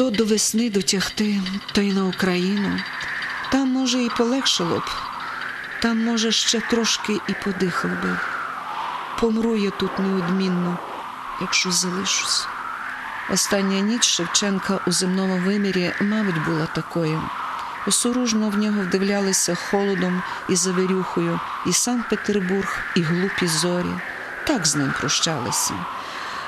то до весни дотягти, то й на Україну. Там, може, і полегшало б, там, може, ще трошки і подихав би. Помру я тут неодмінно, якщо залишусь. Остання ніч Шевченка у земному вимірі, мабуть, була такою. Осоружно в нього вдивлялися холодом і завирюхою, і Санкт-Петербург, і глупі зорі. Так з ним прощалися.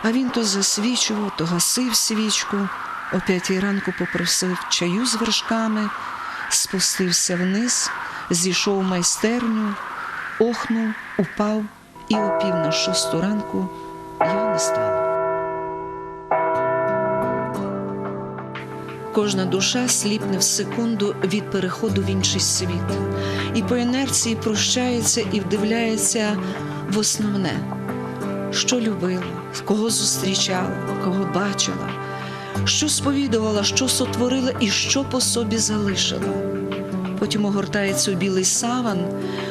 А він то засвічував, то гасив свічку, о п'ятій ранку попросив чаю з вершками, спустився вниз, зійшов в майстерню, охнув, упав, і о пів на шосту ранку його не стало. Кожна душа сліпне в секунду від переходу в інший світ, і по інерції прощається і вдивляється в основне, що любила, кого зустрічала, кого бачила, що сповідувала, що сотворила і що по собі залишила. Потім огортається у білий саван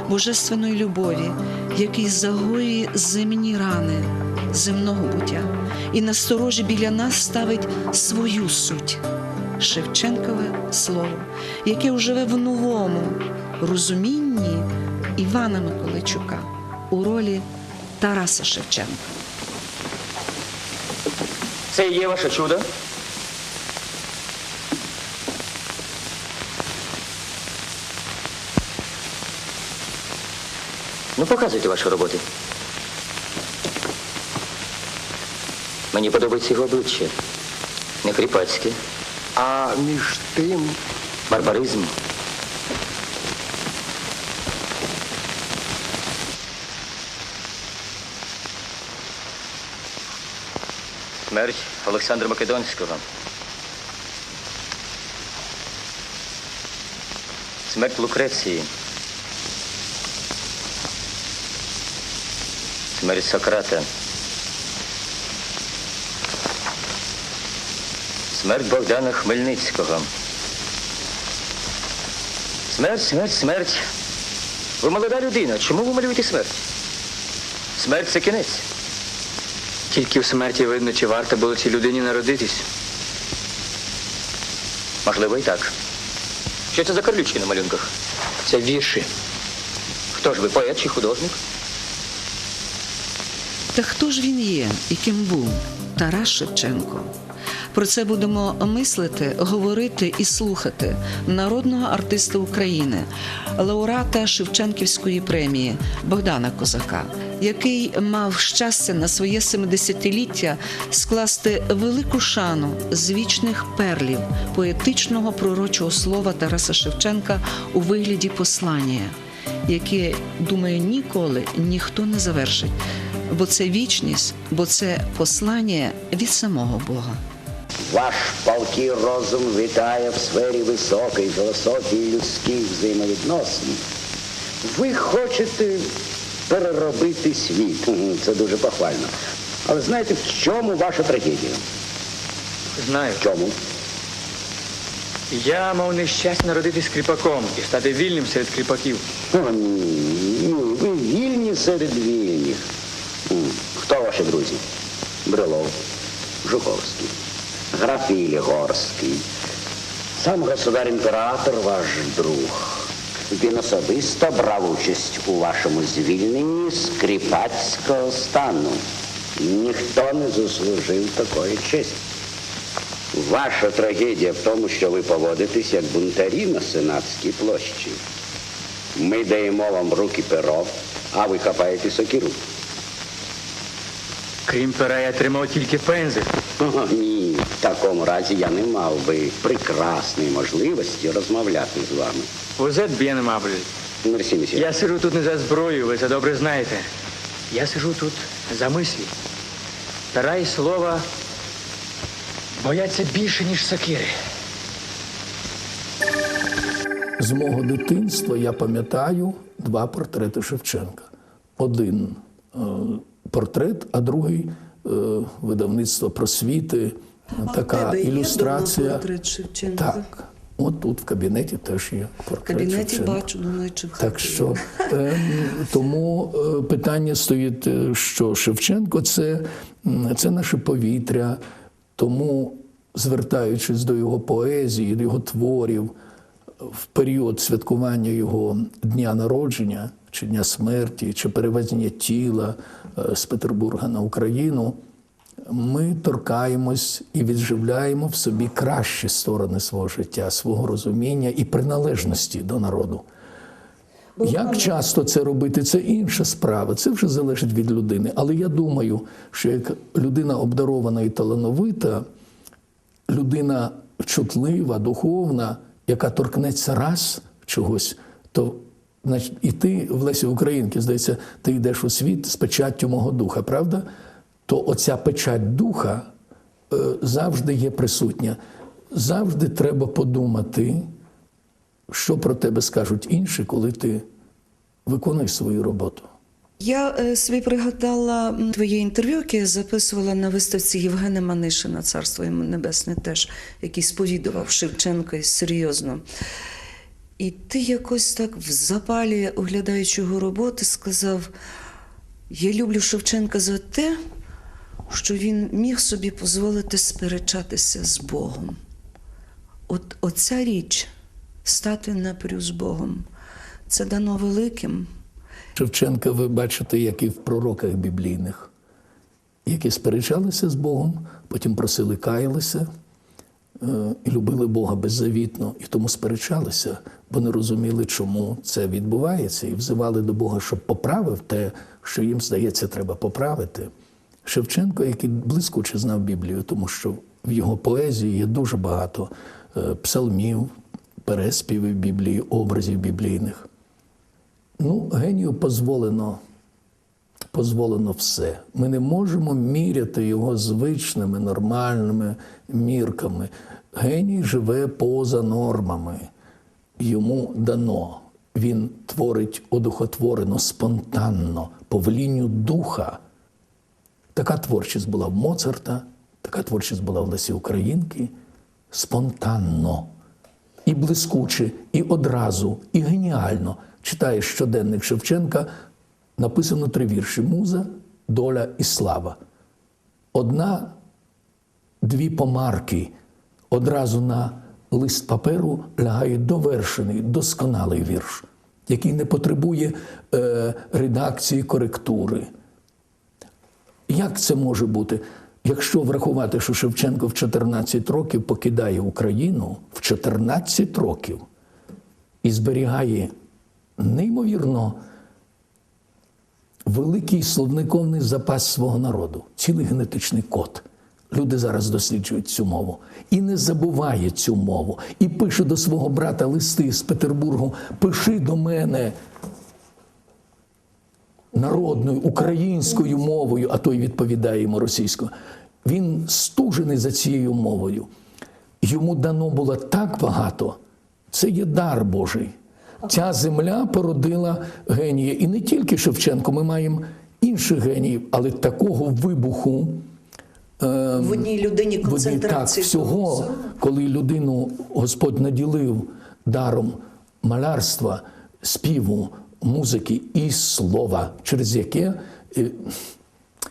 божественної любові, який загоює земні рани земного буття, і насторожі біля нас ставить свою суть. Шевченкове слово, яке живе в новому розумінні Івана Миколайчука у ролі Тараса Шевченка. Це і є ваше чудо? Ну, показуйте ваші роботи. Мені подобається його обличчя. Не кріпацьке. А між тим, Барбаризм. Смерть Олександра Македонського. Смерть Лукреції. Смерть Сократа. Смерть Богдана Хмельницького. Смерть, смерть, смерть. Ви молода людина. Чому ви малюєте смерть? Смерть це кінець. Тільки в смерті видно, чи варто було цій людині народитись. Можливо, і так. Що це за карлючки на малюнках? Це вірші. Хто ж ви, поет чи художник? Та хто ж він є і ким був Тарас Шевченко? Про це будемо мислити, говорити і слухати народного артиста України, лауреата Шевченківської премії Богдана Козака, який мав щастя на своє 70-ліття скласти велику шану з вічних перлів поетичного пророчого слова Тараса Шевченка у вигляді послання, яке, думаю, ніколи ніхто не завершить бо це вічність, бо це послання від самого Бога. Ваш палкий розум вітає в сфері високої філософії людських взаємовідносин. Ви хочете переробити світ. Це дуже похвально. Але знаєте, в чому ваша трагедія? Знаю. В чому? Я мав нещастя народитись кріпаком і стати вільним серед кріпаків. О, ні, ні, ви вільні серед вільних. Хто ваші друзі? Брилов, Жуковський, граф Ілігорський, сам государ-імператор ваш друг. Він особисто брав участь у вашому звільненні з кріпацького стану. Ніхто не заслужив такої честі. Ваша трагедія в тому, що ви поводитесь як бунтарі на Сенатській площі. Ми даємо вам руки перо, а ви хапаєте сокиру. Крім пера, я тримав тільки пензель. О, ні, в такому разі я не мав би прекрасної можливості розмовляти з вами. Возет б'єн мабель. Мерсі, месьє. Я сижу тут не за зброю, ви це добре знаєте. Я сижу тут за мислі. Пера і слова бояться більше, ніж сокири. З мого дитинства я пам'ятаю два портрети Шевченка. Один е, портрет, а другий е, видавництво просвіти. така ілюстрація. Шевченка? Так. От тут в кабінеті теж є В портрет кабінеті Шевченка. бачу, думаю, чи в Так що е, тому е, питання стоїть, е, що Шевченко це, це наше повітря, тому звертаючись до його поезії, до його творів в період святкування його дня народження, чи дня смерті, чи перевезення тіла е, з Петербурга на Україну, ми торкаємось і відживляємо в собі кращі сторони свого життя, свого розуміння і приналежності до народу. Як часто це робити, це інша справа. Це вже залежить від людини. Але я думаю, що як людина обдарована і талановита, людина чутлива, духовна, яка торкнеться раз чогось, то значить, і ти в Лесі Українки, здається, ти йдеш у світ з печаттю мого духа, правда? То оця печать духа е, завжди є присутня. Завжди треба подумати, що про тебе скажуть інші, коли ти виконуєш свою роботу. Я е, собі пригадала твоє інтерв'ю, яке я записувала на виставці Євгена Манишина, царство йому небесне, теж який сповідував Шевченка і серйозно. І ти якось так в запалі, оглядаючи його роботи, сказав: Я люблю Шевченка за те, що він міг собі дозволити сперечатися з Богом. От оця річ стати напрю з Богом, це дано великим. Шевченка ви бачите, як і в пророках біблійних, які сперечалися з Богом, потім просили каялися і любили Бога беззавітно, і тому сперечалися, бо не розуміли, чому це відбувається, і взивали до Бога, щоб поправив те, що їм здається, треба поправити. Шевченко, який блискуче знав Біблію, тому що в його поезії є дуже багато е, псалмів, переспівів Біблії, образів біблійних. Ну, генію дозволено, дозволено все. Ми не можемо міряти його звичними, нормальними мірками. Геній живе поза нормами. Йому дано. Він творить одухотворено, спонтанно, по влінню духа. Така творчість була в Моцарта, така творчість була в Лесі Українки. Спонтанно, і блискуче, і одразу, і геніально. Читаєш щоденник Шевченка, написано три вірші: Муза, доля і слава. Одна, дві помарки одразу на лист паперу лягає довершений, досконалий вірш, який не потребує е, редакції, коректури. Як це може бути? Якщо врахувати, що Шевченко в 14 років покидає Україну в 14 років і зберігає неймовірно великий словниковний запас свого народу, цілий генетичний код. Люди зараз досліджують цю мову і не забуває цю мову. І пише до свого брата листи з Петербургу: пиши до мене народною українською мовою, а той відповідає йому російською. Він стужений за цією мовою. Йому дано було так багато. Це є дар Божий. Ця земля породила генія. І не тільки Шевченко, ми маємо інших геніїв, але такого вибуху. В одній людині Вони так всього, коли людину Господь наділив даром малярства, співу, музики і слова, через яке е,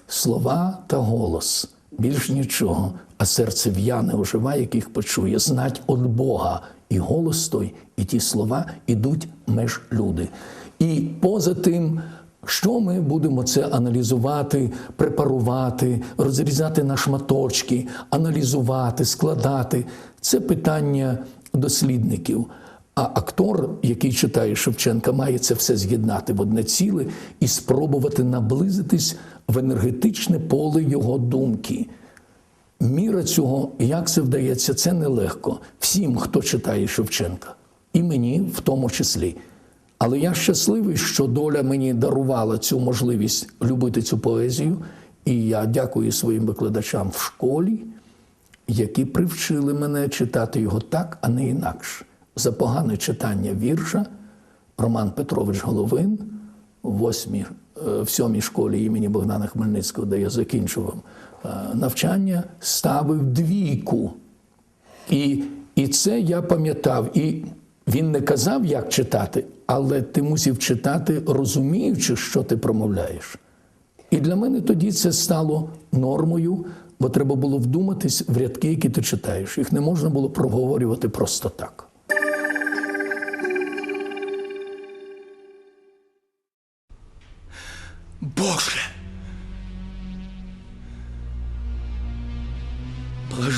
слова та голос, більш нічого, а серце в'яне оживає, яких почує, знать від Бога. І голос той, і ті слова ідуть меж люди. І поза тим, що ми будемо це аналізувати, препарувати, розрізати на шматочки, аналізувати, складати це питання дослідників. А актор, який читає Шевченка, має це все з'єднати в одне ціле і спробувати наблизитись в енергетичне поле його думки. Міра цього, як це вдається, це нелегко. Всім, хто читає Шевченка, і мені в тому числі. Але я щасливий, що доля мені дарувала цю можливість любити цю поезію. І я дякую своїм викладачам в школі, які привчили мене читати його так, а не інакше. За погане читання вірша Роман Петрович Головин в восьмій, е, в сьомій школі імені Богдана Хмельницького, де я закінчував навчання, ставив двійку. І, і це я пам'ятав. І він не казав, як читати, але ти мусив читати, розуміючи, що ти промовляєш. І для мене тоді це стало нормою Бо треба було вдуматись в рядки, які ти читаєш. Їх не можна було проговорювати просто так.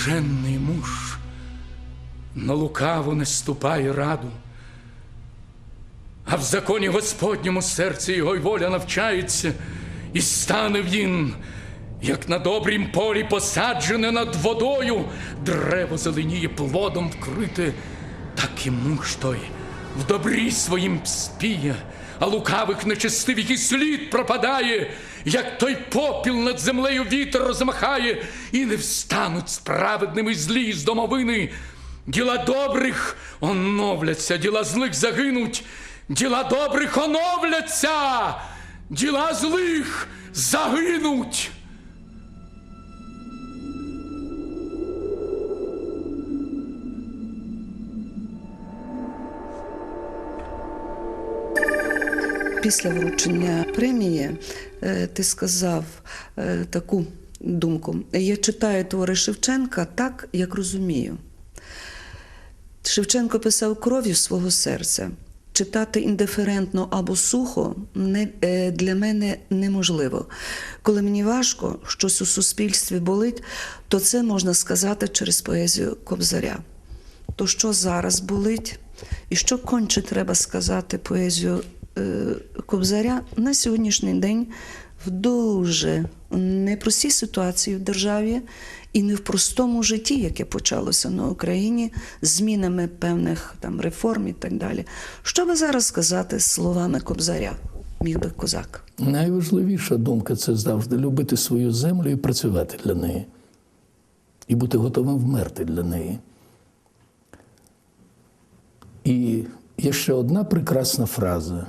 Блаженний муж. На лукаву не ступає раду, а в законі Господньому серці його й воля навчається, і стане він, як на добрім полі посаджене над водою, древо зеленіє плодом вкрите, так і муж той в добрі своїм спіє, а лукавих нечестивих і слід пропадає, як той попіл над землею вітер розмахає, і не встануть справедними злі з домовини. Діла добрих оновляться, діла злих загинуть, діла добрих оновляться, діла злих загинуть. Після вручення премії е, ти сказав е, таку думку: я читаю твори Шевченка так, як розумію. Шевченко писав кров'ю свого серця. Читати індиферентно або сухо не, е, для мене неможливо. Коли мені важко, щось у суспільстві болить, то це можна сказати через поезію Кобзаря. То що зараз болить, і що конче треба сказати поезію Кобзаря на сьогоднішній день в дуже непростій ситуації в державі і не в простому житті, яке почалося на Україні, змінами певних там реформ і так далі. Що би зараз сказати словами Кобзаря, міг би козак? Найважливіша думка це завжди любити свою землю і працювати для неї, і бути готовим вмерти для неї. І є ще одна прекрасна фраза,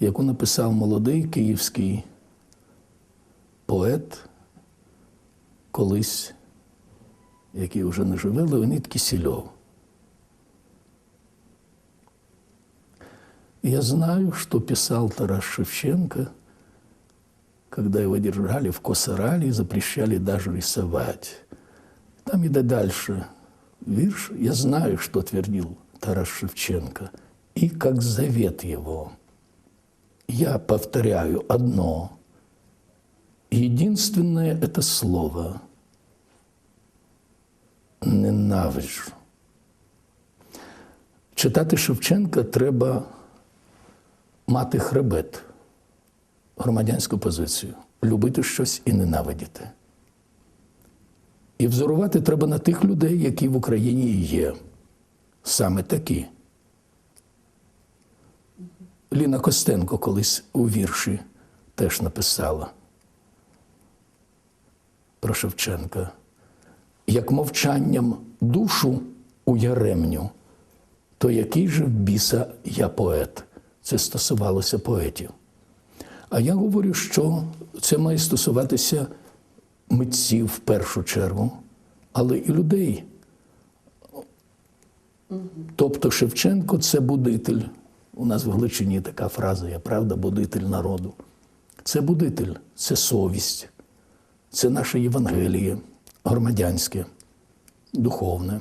яку написав молодий київський поет, колись, який вже не живе, Леонід Кисельов. Я знаю, что писал Тарас Шевченко, когда его держали в Косарале и запрещали даже рисовать. Там ида дальше вирш. Я знаю, что твердил Тарас Шевченко, и как завет его. Я повторяю одно. Единственное это слово – ненавижу. Читати Шевченка треба мати хребет, громадянську позицію, любити щось і ненавидіти. І взорувати треба на тих людей, які в Україні є. Саме такі. Ліна Костенко колись у вірші теж написала про Шевченка. Як мовчанням душу у яремню, то який же в біса я поет? Це стосувалося поетів. А я говорю, що це має стосуватися митців в першу чергу, але і людей. Тобто Шевченко це будитель. У нас в Галичині така фраза є, правда, будитель народу. Це будитель, це совість, це наше Євангеліє, громадянське, духовне.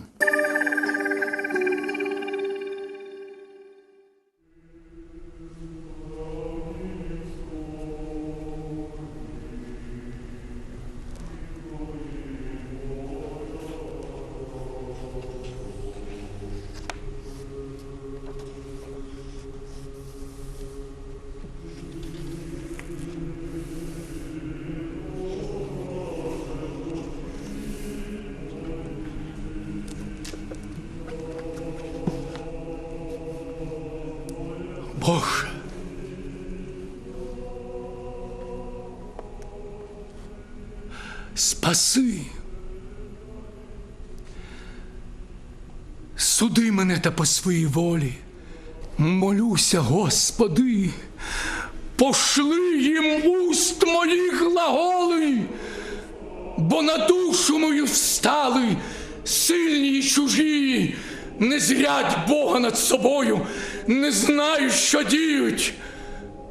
Спаси. Суди мене та по своїй волі. Молюся, Господи, пошли їм уст моїх глаголи, бо на душу мою встали сильні й чужі, не зрять Бога над собою, не знаю, що діють.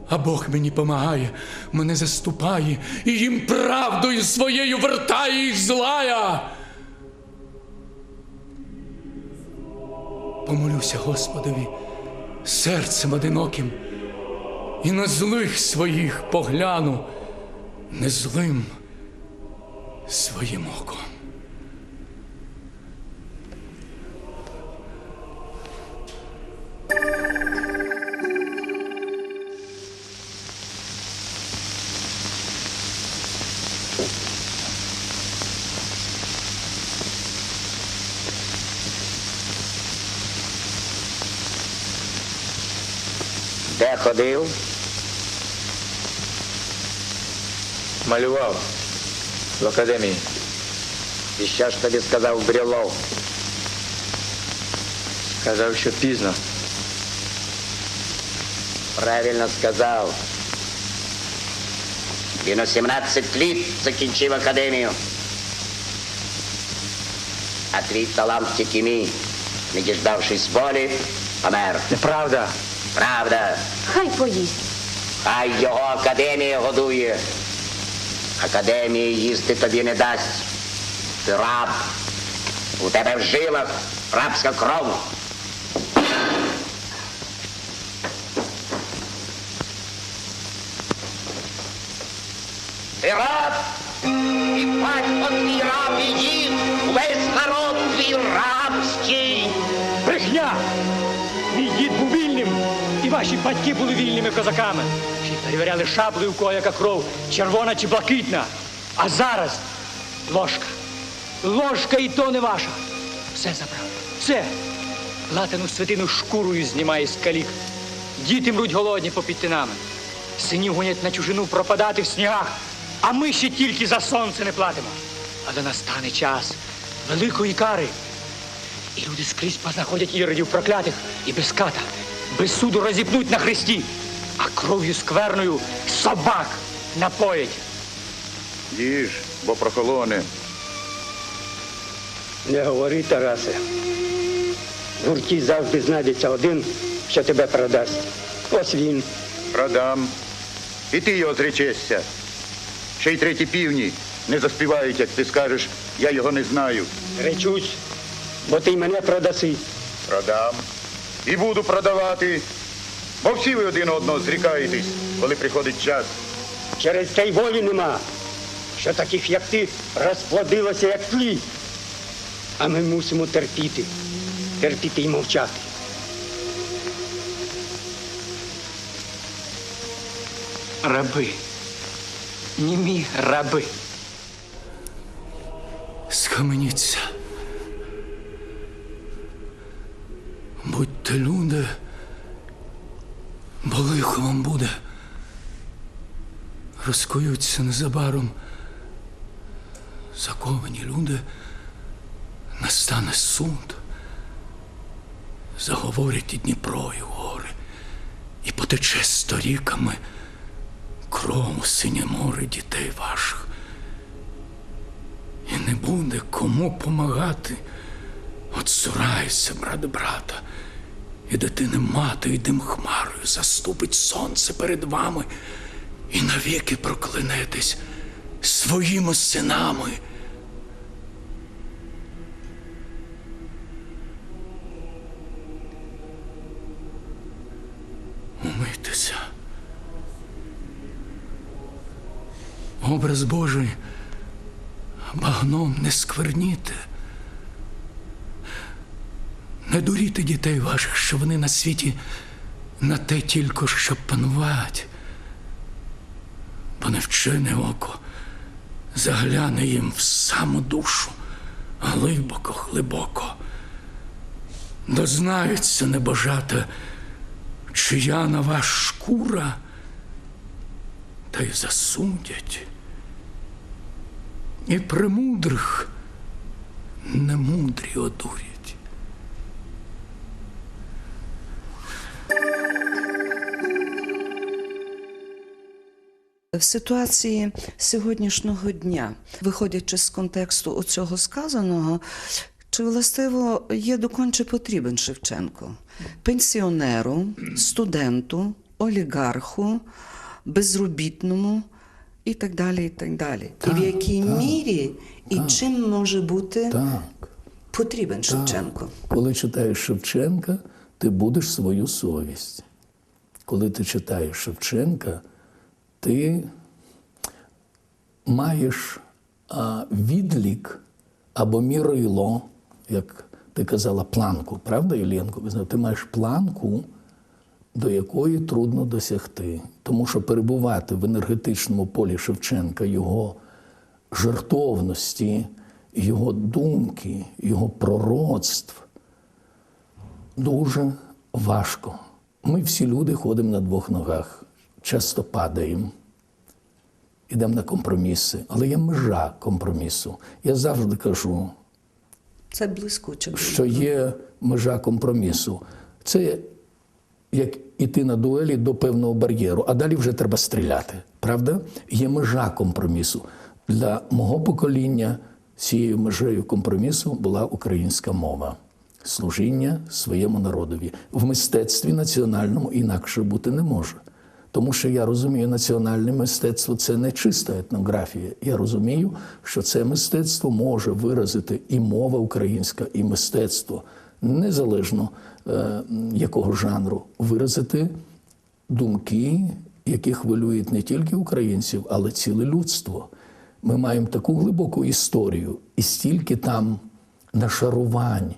А Бог мені помагає, мене заступає і їм правдою своєю вертає їх злая. Помолюся Господові серцем одиноким, і на злих своїх погляну, не злим своїм оком. Де ходив? Малював в академії. І що ж тобі сказав Брюлов? Казав, що пізно. Правильно сказав. Він у 17 літ закінчив академію. А твій талант тільки мій, не діждавшись волі, помер. Неправда. Правда. Хай поїсть. Хай його академія годує. Академія їсти тобі не дасть. Ти раб. У тебе в жилах рабська кров. Ти раб, і батько твій раб, і дід, весь народ твій рабський. Ваші батьки були вільними козаками. Й перевіряли шаблею, у кого яка кров, червона чи блакитна. А зараз ложка. Ложка і то не ваша. Все забрали. Все. Латану святину шкурою знімає з калік. Діти мруть голодні попід тинами. Синів гонять на чужину пропадати в снігах, а ми ще тільки за сонце не платимо. Але настане час великої кари. І люди скрізь познаходять іродів проклятих і без ката, без суду розіпнуть на хресті, а кров'ю скверною собак напоять. Їж, бо прохолоне. Не говори, Тарасе. В гурті завжди знайдеться один, що тебе продасть. Ось він. Продам. І ти його зречешся. Ще й треті півні не заспівають, як ти скажеш, я його не знаю. Речусь, бо ти й мене продаси. Продам. І буду продавати. Бо всі ви один одного зрікаєтесь, коли приходить час. Через те й волі нема, що таких, як ти, розплодилося, як тлі. А ми мусимо терпіти, терпіти й мовчати. Раби. Німі раби. Схаменіться. Будьте люди, бо лихо вам буде. Розкуються незабаром. Заковані люди, настане суд. Заговорять і Дніпро, і гори, і потече сторіками кров у синє море дітей ваших. І не буде кому помагати. От цурайся, брат брата, і дитини мати, і дим хмарою заступить сонце перед вами, і навіки проклянетесь своїми синами. Умийтеся. Образ Божий багном не скверніте. Не дуріте дітей ваших, що вони на світі на те тільки, щоб панувати. Бо невчене око загляне їм в саму душу глибоко, глибоко. Дознаються небожата, чия на вас шкура, та й засудять. І премудрих немудрі одурять. В ситуації сьогоднішнього дня, виходячи з контексту оцього сказаного, чи властиво є доконче потрібен Шевченко? Пенсіонеру, студенту, олігарху, безробітному і так далі. І так далі. і в якій так, мірі і чим може бути Так. потрібен Шевченко? Коли читаєш Шевченка, ти будеш свою совість. Коли ти читаєш Шевченка, ти маєш відлік або мірило, як ти казала, планку, правда, знаєте, Ти маєш планку, до якої трудно досягти. Тому що перебувати в енергетичному полі Шевченка, його жертовності, його думки, його пророцтв дуже важко. Ми всі люди ходимо на двох ногах, часто падаємо, йдемо на компроміси, але є межа компромісу. Я завжди кажу, Це блискуче. що є межа компромісу. Це як іти на дуелі до певного бар'єру, а далі вже треба стріляти. Правда? Є межа компромісу. Для мого покоління цією межею компромісу була українська мова. Служіння своєму народові. В мистецтві національному інакше бути не може. Тому що я розумію, національне мистецтво це не чиста етнографія. Я розумію, що це мистецтво може виразити і мова українська, і мистецтво, незалежно е, якого жанру, виразити думки, які хвилюють не тільки українців, але ціле людство. Ми маємо таку глибоку історію і стільки там нашарувань,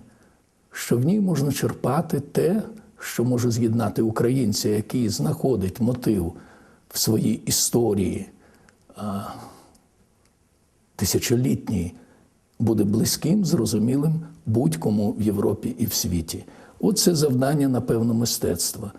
що в ній можна черпати те, що може з'єднати українця, який знаходить мотив в своїй історії тисячолітній, буде близьким, зрозумілим будь-кому в Європі і в світі. Оце завдання, напевно, мистецтва.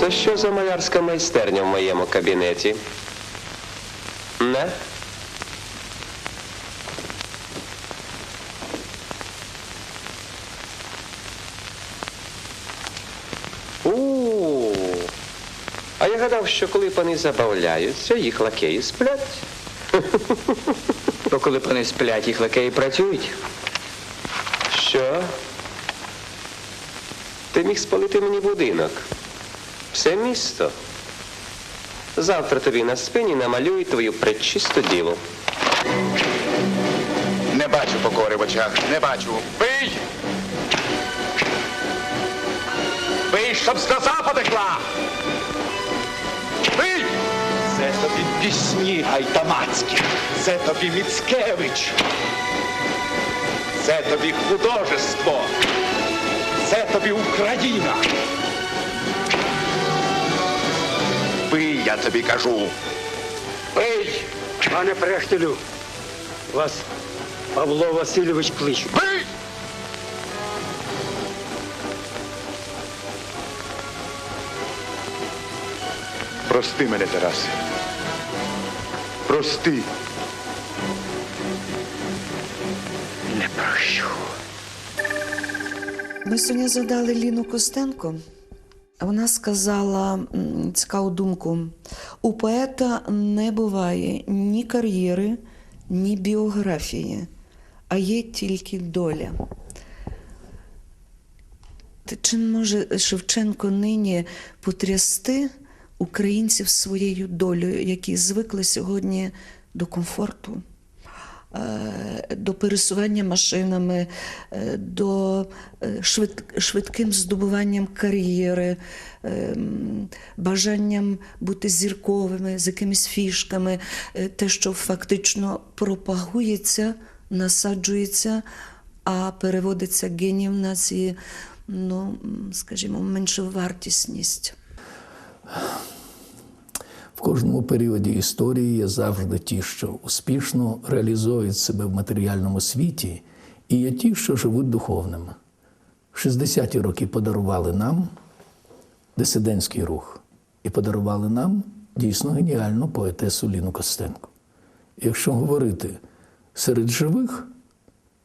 Це що за малярська майстерня в моєму кабінеті? Не? У. А я гадав, що коли пани забавляються, їх лакеї сплять. То коли пани сплять, їх лакеї працюють. Що? Ти міг спалити мені будинок. Все місто. Завтра тобі на спині намалюють твою предчисту діву. Не бачу покори в очах, не бачу. Бий! Бий, щоб сльоза потекла! Бий! Це тобі пісні гайтамацькі. Це тобі Міцкевич. Це тобі художество. Це тобі Україна. Я тобі кажу. Ей, пане Прештелю, вас Павло Васильович кличе. Бий! Прости мене, Тарасе. Прости. Не прощу. Ми сьогодні задали Ліну Костенко. Вона сказала цікаву думку: у поета не буває ні кар'єри, ні біографії, а є тільки доля. Чи може Шевченко нині потрясти українців своєю долею, які звикли сьогодні до комфорту? Е, до пересування машинами, е, до е, швид, швидким здобуванням кар'єри, бажанням бути зірковими, з якимись фішками, те, що фактично пропагується, насаджується, а переводиться генієм нації, ну, скажімо, меншовартісність. В кожному періоді історії є завжди ті, що успішно реалізують себе в матеріальному світі, і є ті, що живуть духовним. 60-ті роки подарували нам дисидентський рух. і подарували нам дійсно геніальну поетесу Ліну Костенко. Якщо говорити серед живих,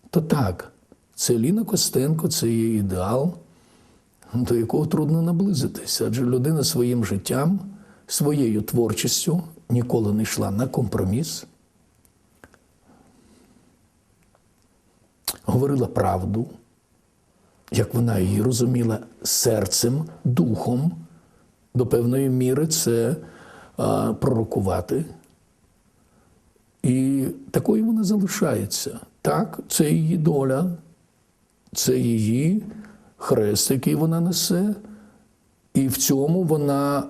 то так, це Ліна Костенко, це є ідеал, до якого трудно наблизитися, адже людина своїм життям, своєю творчістю ніколи не йшла на компроміс, говорила правду, як вона її розуміла серцем, духом, до певної міри це а, пророкувати. І такою вона залишається. Так, це її доля, це її хрест, який вона несе, і в цьому вона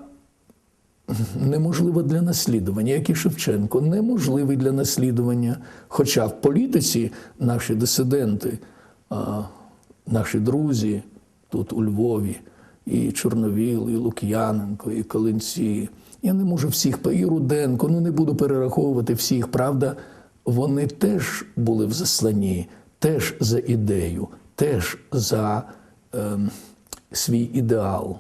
неможлива для наслідування, як і Шевченко, неможливий для наслідування. Хоча в політиці наші дисиденти, наші друзі тут у Львові, і Чорновіл, і Лук'яненко, і Калинці. Я не можу всіх, і Руденко, ну не буду перераховувати всіх, правда, вони теж були в засланні, теж за ідею, теж за ем, свій ідеал.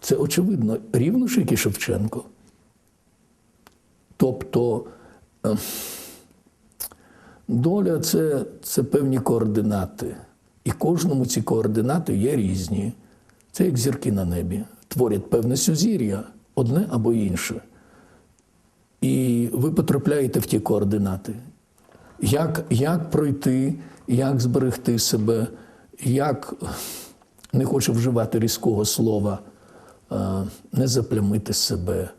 Це очевидно, рівно ж як і Шевченко. Тобто ем, доля це, це певні координати. І кожному ці координати є різні. Це як зірки на небі. Творять певне сузір'я, одне або інше. І ви потрапляєте в ті координати. Як, як пройти, як зберегти себе, як не хочу вживати різкого слова, е, не заплямити себе,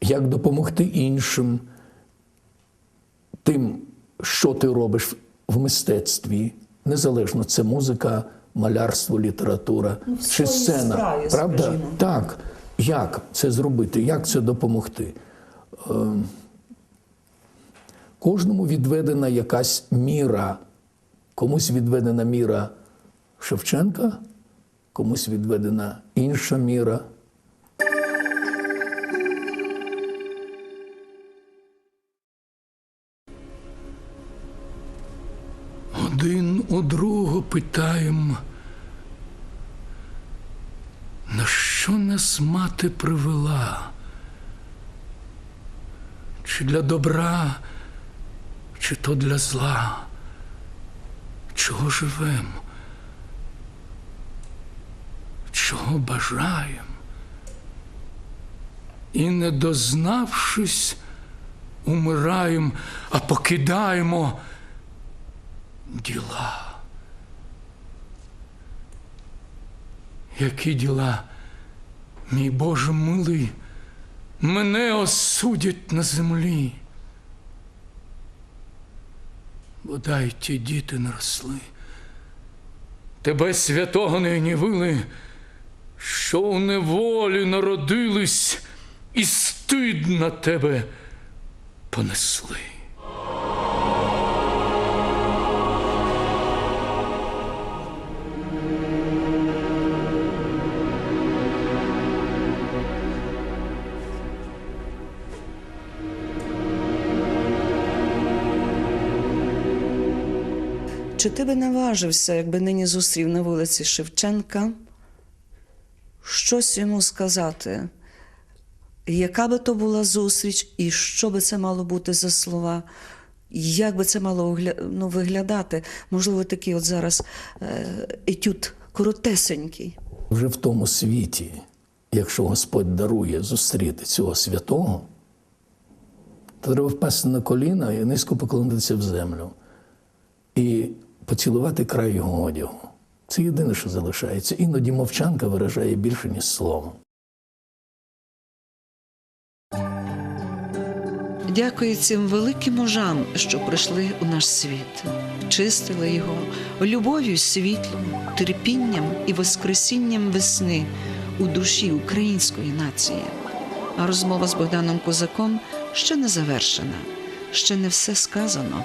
як допомогти іншим тим, що ти робиш в мистецтві, незалежно це музика, малярство, література Ну, чи сцена. справі, Правда? скажімо. Так. Як це зробити? Як це допомогти? Ем, Кожному відведена якась міра. Комусь відведена міра Шевченка, комусь відведена інша міра. Один у другого питаєм, на що нас мати привела? Чи для добра, чи то для зла? Чого живем? Чого бажаєм? І не дознавшись, умираєм, а покидаємо діла. Які діла, мій Боже милий, мене осудять на землі. Бодай ті діти не росли, тебе святого не гнівили, що у неволі народились, і стид на тебе понесли. Чи ти би наважився, якби нині зустрів на вулиці Шевченка, щось йому сказати? Яка би то була зустріч, і що би це мало бути за слова? Як би це мало ну, виглядати? Можливо, такий от зараз е, етюд коротесенький. Вже в тому світі, якщо Господь дарує зустріти цього святого, то треба впасти на коліна і низько поклонитися в землю і поцілувати край його одягу. Це єдине, що залишається. Іноді мовчанка виражає більше, ніж слово. Дякую цим великим мужам, що прийшли у наш світ, чистили його любов'ю, світлом, терпінням і воскресінням весни у душі української нації. А розмова з Богданом Козаком ще не завершена, ще не все сказано.